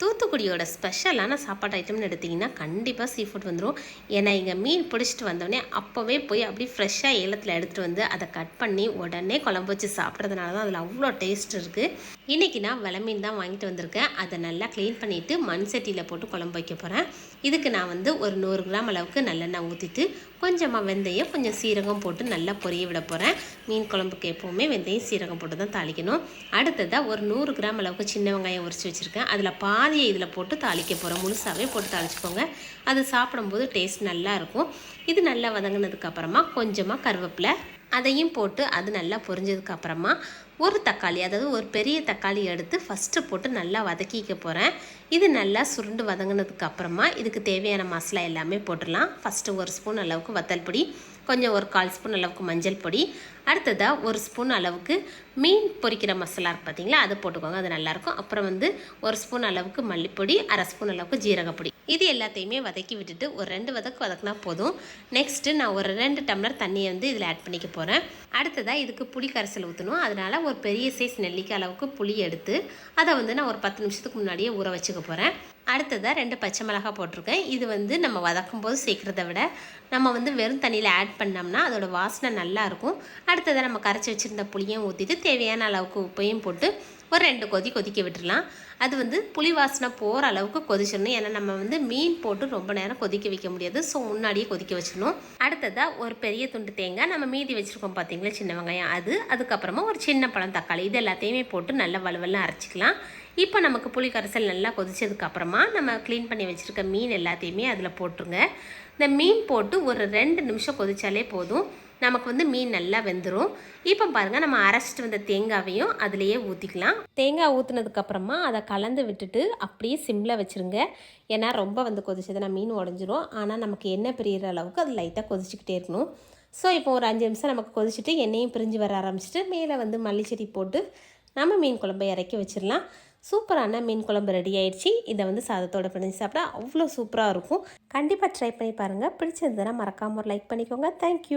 தூத்துக்குடியோட ஸ்பெஷலான சாப்பாடு ஐட்டம்னு எடுத்திங்கன்னா கண்டிப்பாக சீ ஃபுட் வந்துடும் ஏன்னா இங்கே மீன் பிடிச்சிட்டு வந்தோடனே அப்போவே போய் அப்படி ஃப்ரெஷ்ஷாக ஏலத்தில் எடுத்துகிட்டு வந்து அதை கட் பண்ணி உடனே குழம்பு வச்சு சாப்பிட்றதுனால தான் அதில் அவ்வளோ டேஸ்ட் இருக்குது இன்றைக்கி நான் வெலை மீன் தான் வாங்கிட்டு வந்திருக்கேன். அதை நல்லா க்ளீன் பண்ணிவிட்டு மண் சட்டியில் போட்டு குழம்பு வைக்க போகிறேன் இதுக்கு நான் வந்து ஒரு நூறு கிராம் அளவுக்கு நல்லெண்ணெய் ஊற்றிட்டு கொஞ்சமாக வெந்தயம் கொஞ்சம் சீரகம் போட்டு நல்லா பொரிய விட போகிறேன் மீன் குழம்புக்கு எப்போவுமே வெந்தயம் சீரகம் போட்டு தான் தாளிக்கணும். அடுத்ததாக ஒரு நூறு கிராம் அளவுக்கு சின்ன வெங்காயம் உரிச்சு வச்சுருக்கேன். அதில் பா பாதியை இதில் போட்டு தாளிக்க போகிறோம் முழுசாகவே போட்டு தாளிச்சுக்கோங்க. அது சாப்பிடும்போது டேஸ்ட் நல்லா இருக்கும். இது நல்லா வதங்கினதுக்கப்புறமா கொஞ்சமாக கருவேப்பிலை அதையும் போட்டு அது நல்லா பொரிஞ்சதுக்கு அப்புறமா ஒரு தக்காளி அதாவது ஒரு பெரிய தக்காளி எடுத்து ஃபஸ்ட்டு போட்டு நல்லா வதக்கிக்க போகிறேன் இது நல்லா சுருண்டு வதங்கினதுக்கு அப்புறமா இதுக்கு தேவையான மசாலா எல்லாமே போட்டுடலாம். ஃபஸ்ட்டு ஒரு ஸ்பூன் அளவுக்கு வத்தல் பொடி கொஞ்சம் ஒரு கால் ஸ்பூன் அளவுக்கு மஞ்சள் பொடி அடுத்ததாக ஒரு ஸ்பூன் அளவுக்கு மீன் பொரிக்கிற மசாலா இருக்கு பார்த்தீங்களா அது போட்டுக்கோங்க அது நல்லாயிருக்கும் அப்புறம் வந்து ஒரு ஸ்பூன் அளவுக்கு மல்லிப்பொடி அரை ஸ்பூன் அளவுக்கு ஜீரகப்பொடி. இது எல்லாத்தையுமே வதக்கி விட்டுட்டு ஒரு ரெண்டு வதக்கு வதக்குனா போதும். நெக்ஸ்ட்டு நான் ஒரு ரெண்டு டம்ளர் தண்ணியை வந்து இதில் ஆட் பண்ணிக்க போகிறேன் அடுத்ததாக இதுக்கு புளி கரைசல் ஊற்றணும் அதனால் ஒரு பெரிய சைஸ் நெல்லிக்காய் அளவுக்கு புளி எடுத்து அதை வந்து நான் ஒரு பத்து நிமிஷத்துக்கு முன்னாடியே ஊற வச்சுக்க போகிறேன் அடுத்ததாக ரெண்டு பச்சை மிளகாய் போட்டிருக்கேன். இது வந்து நம்ம வதக்கும் போது சேர்க்குறத விட நம்ம வந்து வெறும் தண்ணியில் ஆட் பண்ணோம்னா அதோட வாசனை நல்லாயிருக்கும் அடுத்ததாக நம்ம கரைச்சி வச்சுருந்த புளியும் ஊற்றிட்டு தேவையான அளவுக்கு உப்பையும் போட்டு ஒரு ரெண்டு கொதி கொதிக்க விட்டுடலாம் அது வந்து புளி வாசனை போகிற அளவுக்கு கொதிச்சிடணும். ஏன்னா நம்ம வந்து மீன் போட்டு ரொம்ப நேரம் கொதிக்க வைக்க முடியாது. ஸோ முன்னாடியே கொதிக்க வச்சிடணும். அடுத்ததாக ஒரு பெரிய துண்டு தேங்காய் நம்ம மீதி வச்சுருக்கோம் பார்த்தீங்களா சின்ன வெங்காயம். அது அதுக்கப்புறமா ஒரு சின்ன பழம் தக்காளி இது எல்லாத்தையுமே போட்டு நல்லா வலுவெல்லாம் அரைச்சிக்கலாம். இப்போ நமக்கு புளி கரைசல் நல்லா கொதிச்சதுக்கப்புறமா நம்ம க்ளீன் பண்ணி வச்சுருக்க மீன் எல்லாத்தையுமே அதில் போட்டுருங்க. இந்த மீன் போட்டு ஒரு ரெண்டு நிமிஷம் கொதிச்சாலே போதும். நமக்கு வந்து மீன் நல்லா வெந்துடும் இப்போ பாருங்கள் நம்ம அரைச்சிட்டு வந்த தேங்காவையும் அதுலேயே ஊற்றிக்கலாம் தேங்காய் ஊற்றுனதுக்கப்புறமா அதை கலந்து விட்டுட்டு அப்படியே சிம்மில் வச்சுருங்க. ஏன்னா ரொம்ப வந்து கொதிச்சதுன்னா மீன் உடஞ்சிரும். ஆனால் நமக்கு எண்ணெய் பிரியிற அளவுக்கு அது லைட்டாக கொதிச்சுக்கிட்டே இருக்கணும். ஸோ இப்போ ஒரு அஞ்சு நிமிஷம் நமக்கு கொதிச்சுட்டு எண்ணெயும் பிரிஞ்சு வர ஆரம்பிச்சிட்டு மேலே வந்து மல்லிச்செடி போட்டு நம்ம மீன் குழம்பை இறக்கி வச்சிடலாம் சூப்பரான மீன் குழம்பு ரெடி ஆயிடுச்சு. இதை வந்து சாதத்தோட பிணைஞ்சு சாப்பிட்டா அவ்வளோ சூப்பராக இருக்கும். கண்டிப்பாக ட்ரை பண்ணி பாருங்கள் பிடிச்சிருந்ததுன்னா மறக்காமல் ஒரு லைக் பண்ணிக்கோங்க. தேங்க்யூ